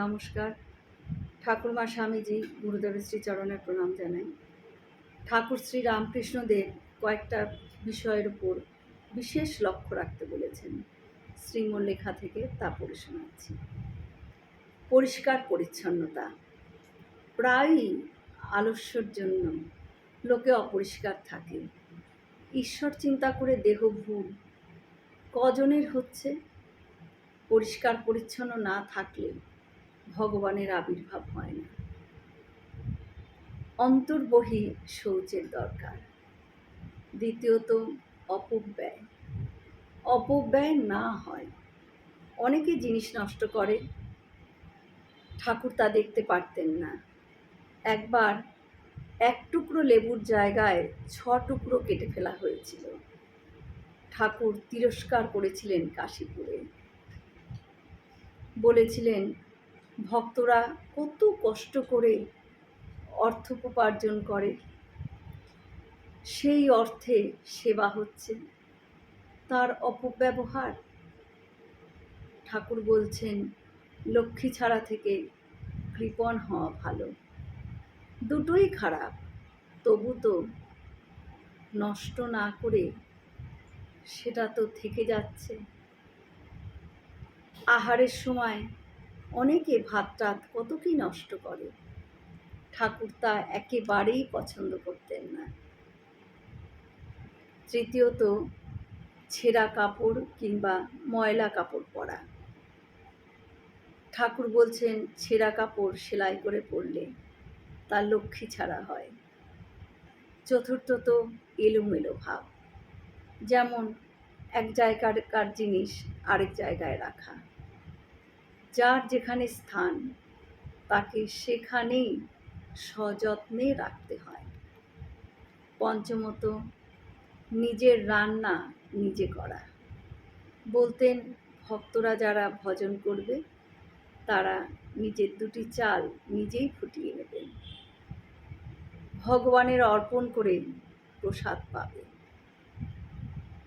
নমস্কার। ঠাকুরমা স্বামীজি গুরুদেবের শ্রীচরণের প্রণাম জানাই। ঠাকুর শ্রী রামকৃষ্ণদেব কয়েকটা বিষয়ের উপর বিশেষ লক্ষ্য রাখতে বলেছেন। শ্রীমন লেখা থেকে তা পড়ে শোনাচ্ছি পরিষ্কার পরিচ্ছন্নতা। প্রায়ই আলস্যর জন্য লোকে অপরিষ্কার থাকে। ঈশ্বর চিন্তা করে দেহ ভুল কজনের হচ্ছে? পরিষ্কার পরিচ্ছন্ন না থাকলে ভগবানের আবির্ভাব হয় না। অন্তর্বহি শৌচের দরকার। দ্বিতীয়ত, অপব্যয়। অপব্যয় না হয়। অনেকে জিনিস নষ্ট করে। ঠাকুর তা দেখতে পারতেন না। একবার এক টুকরো লেবুর জায়গায় ছ টুকরো কেটে ফেলা হয়েছিল। ঠাকুর তিরস্কার করেছিলেন কাশীপুরে। বলেছিলেন ভক্তরা কত কষ্ট করে অর্থ উপার্জন করে। সেই অর্থে সেবা হচ্ছে। তার অপব্যবহার। ঠাকুর বলছেন, লক্ষ্মী ছাড়া থেকে কৃপণ হওয়া ভালো। দুটোই খারাপ। তবু তো নষ্ট না করে সেটা তো থেকে যাচ্ছে। আহারের সময় অনেকে ভাত টাত কত কি নষ্ট করে? ঠাকুর তা একেবারেই পছন্দ করতেন না। তৃতীয়ত, ছেঁড়া কাপড় কিংবা ময়লা কাপড় পরা। ঠাকুর বলছেন, ছেঁড়া কাপড় সেলাই করে পরলে তার লক্ষ্মী ছাড়া হয়। চতুর্থত, এলোমেলো ভাব। যেমন, এক জায়গাকার জিনিস আরেক জায়গায় রাখা। যার যেখানে স্থান, তাকে সেখানেই সযত্নে রাখতে হয়। পঞ্চমত, নিজের রান্না নিজে করা। বলতেন, ভক্তরা যারা ভজন করবে, তারা নিজের দুটি চাল নিজেই ফুটিয়ে নেবেন। ভগবানের অর্পণ করে প্রসাদ পাবে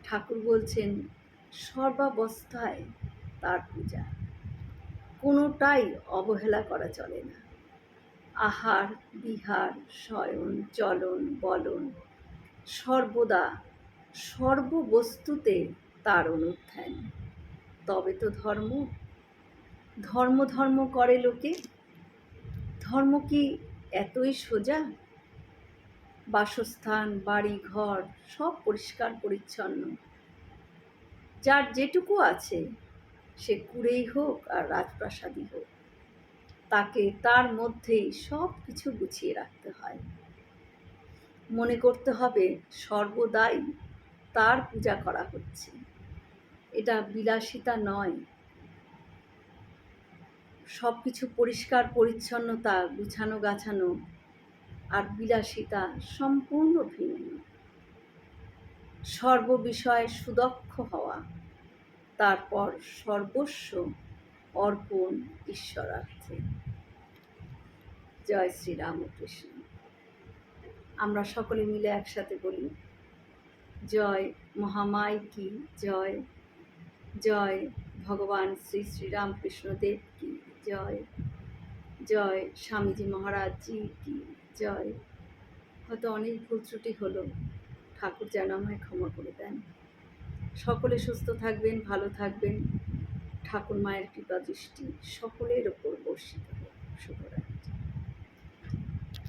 ঠাকুর বলছেন, সর্বাবস্থায় তার পূজা। কোনোটাই অবহেলা করা চলে না। আহার, বিহার, শয়ন, চলন, বলন, সর্বদা সর্ববস্তুতে তার অনুধ্যান তবে তো ধর্ম। ধর্ম ধর্ম করে লোকে। ধর্ম কি এতই সোজা? বাসস্থান, বাড়ি, ঘর সব পরিষ্কার পরিচ্ছন্ন যার যেটুকু আছে সে কুড়েই হোক আর রাজপ্রাসাদই হোক, তাকে তার মধ্যেই সব কিছু গুছিয়ে রাখতে হয়। মনে করতে হবে সর্বদাই তার পূজা করা হচ্ছে। এটা বিলাসিতা নয়। সব কিছু পরিষ্কার, পরিচ্ছন্নতা, গুছানো, গাছানো আর বিলাসিতা সম্পূর্ণ ভিন্ন। সর্ববিষয়ে সুদক্ষ হওয়া তারপর সর্বস্ব অর্পণ ঈশ্বরার্থে। জয় শ্রী রামকৃষ্ণ আমরা সকলে মিলে একসাথে বলি, জয় মহামায় কি, জয় জয় ভগবান শ্রী শ্রীরামকৃষ্ণদেব কি, জয় জয় স্বামীজি মহারাজজি কি, জয়। হয়তো অনেক ভুল ত্রুটি হলো, ঠাকুর যেন আমায় ক্ষমা করে দেন। সকলে সুস্থ থাকবেন ভালো থাকবেন। ঠাকুর মায়ের কৃপা দৃষ্টি সকলের ওপর বর্ষিত হোক। শুভরা